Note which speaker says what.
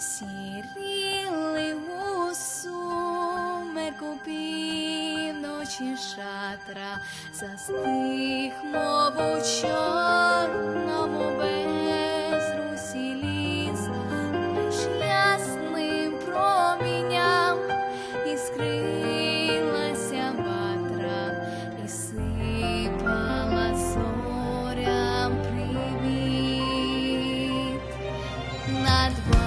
Speaker 1: Сіріли у сумерку півночі шатра, застиг, мов у чорному безрусі ліс, лиш ясним промінням іскрилася ватра і сипала зорям привіт. Над ватрою